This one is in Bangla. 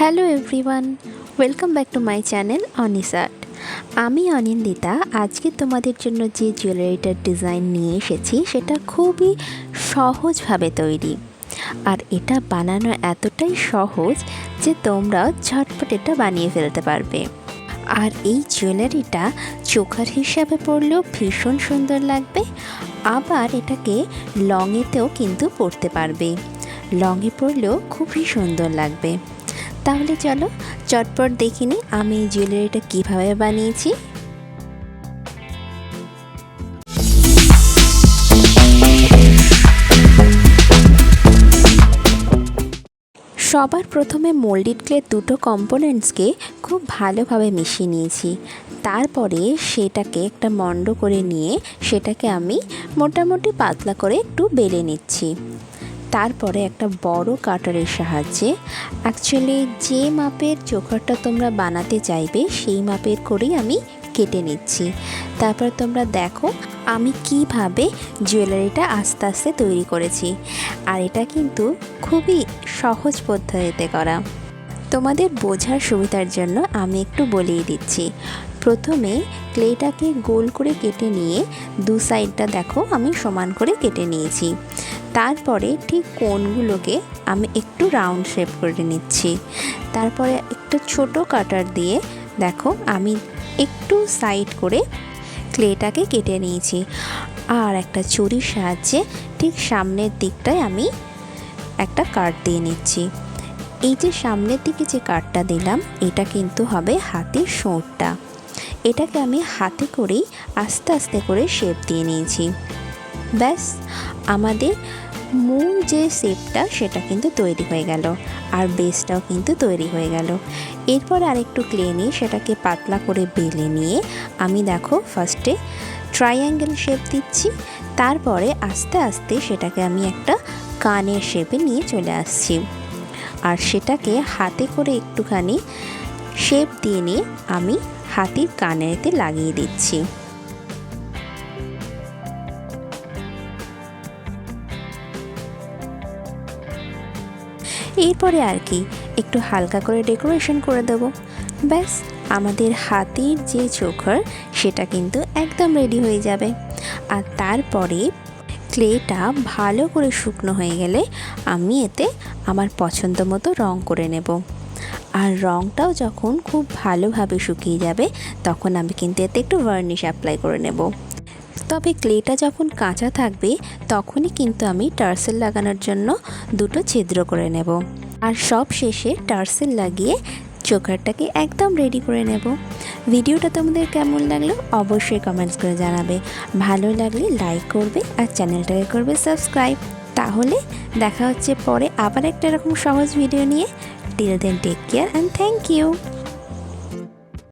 Hello everyone, welcome back to my channel Anis art আমি অনিন্দিতা, আজকে তোমাদের জন্য যে জুয়েলারিটার ডিজাইন নিয়ে এসেছি সেটা খুবই সহজভাবে তৈরি। আর এটা বানানো এতটাই সহজ যে তোমরা ঝটপট এটা বানিয়ে ফেলতে পারবে। আর এই জুয়েলারিটা চোখার হিসাবে পরলেও ভীষণ সুন্দর লাগবে, আবার এটাকে লংয়েতেও কিন্তু পরতে পারবে। লংয়ে পরলেও খুবই সুন্দর লাগবে। তাহলে চলো চটপট দেখিনি আমি এই জুয়েলারিটা কীভাবে বানিয়েছি। সবার প্রথমে মোল্ডেড ক্লের দুটো কম্পোনেন্টসকে খুব ভালোভাবে মিশিয়ে নিয়েছি। তারপরে সেটাকে একটা মণ্ড করে নিয়ে সেটাকে আমি মোটামুটি পাতলা করে একটু বেলে নিচ্ছি। তারপরে একটা বড় কাটারের সাহায্যে অ্যাকচুয়ালি যে মাপের চোখারটা তোমরা বানাতে চাইবে, সেই মাপের করেই আমি কেটে নিচ্ছি। তারপর তোমরা দেখো আমি কীভাবে জুয়েলারিটা আস্তে আস্তে তৈরি করেছি। আর এটা কিন্তু খুবই সহজ পদ্ধতিতে করা। তোমাদের বোঝার সুবিধার জন্য আমি একটু বলিয়ে দিচ্ছি। প্রথমে ক্লেটাকে গোল করে কেটে নিয়ে দু সাইডটা দেখো আমি সমান করে কেটে নিয়েছি। তারপরে ঠিক কোনগুলোকে আমি একটু রাউন্ড শেপ করে নিচ্ছি। তারপরে একটা ছোট কাটার দিয়ে দেখো আমি একটু সাইড করে ক্লেটাকে কেটে নিয়েছি। আর একটা চুরির সাহায্যে ঠিক সামনের দিকটায় আমি একটা কাট দিয়ে নিচ্ছি। এই যে সামনের দিকে যে কাটটা দিলাম, এটা কিন্তু হবে হাতের সোঁটটা এটাকে আমি হাতে করেই আস্তে আস্তে করে শেপ দিয়ে নিয়েছি। ব্যাস, আমাদের মূল যে শেপটা, সেটা কিন্তু তৈরি হয়ে গেল। আর বেসটাও কিন্তু তৈরি হয়ে গেল। এরপর আরেকটু ক্লে নিয়ে সেটাকে পাতলা করে বেলে নিয়ে আমি দেখো ফার্স্টে ট্রাইঅ্যাঙ্গেল শেপ দিচ্ছি। তারপরে আস্তে আস্তে সেটাকে আমি একটা কানের শেপে নিয়ে চলে আসছি। আর সেটাকে হাতে করে একটুখানি শেপ দিয়ে নিয়ে আমি হাতির কানেতে লাগিয়ে দিচ্ছি। এরপরে আর কি, একটু হালকা করে ডেকোরেশন করে দেব। ব্যাস, আমাদের হাতির যে চোখর, সেটা কিন্তু একদম রেডি হয়ে যাবে। আর তারপরে ক্লেটা ভালো করে শুকনো হয়ে গেলে আমি এতে আমার পছন্দ মতো রং করে নেব। আর রঙটাও যখন খুব ভালোভাবে শুকিয়ে যাবে, তখন আমি কিন্তু এতে একটু ভার্নিশ অ্যাপ্লাই করে নেব। তবে ক্লেটা যখন কাঁচা থাকবে, তখনই কিন্তু আমি টার্সেল লাগানোর জন্য দুটো ছিদ্র করে নেব। আর সব শেষে টার্সেল লাগিয়ে চোকারটাকে একদম রেডি করে নেব। ভিডিওটা তোমাদের কেমন লাগল অবশ্যই কমেন্টস করে জানাবে। ভালো লাগলে লাইক করবে আর চ্যানেলটাকে করবে সাবস্ক্রাইব তাহলে দেখা হচ্ছে পরে আবার একটা এরকম সহজ ভিডিও নিয়ে। Till then take care and thank you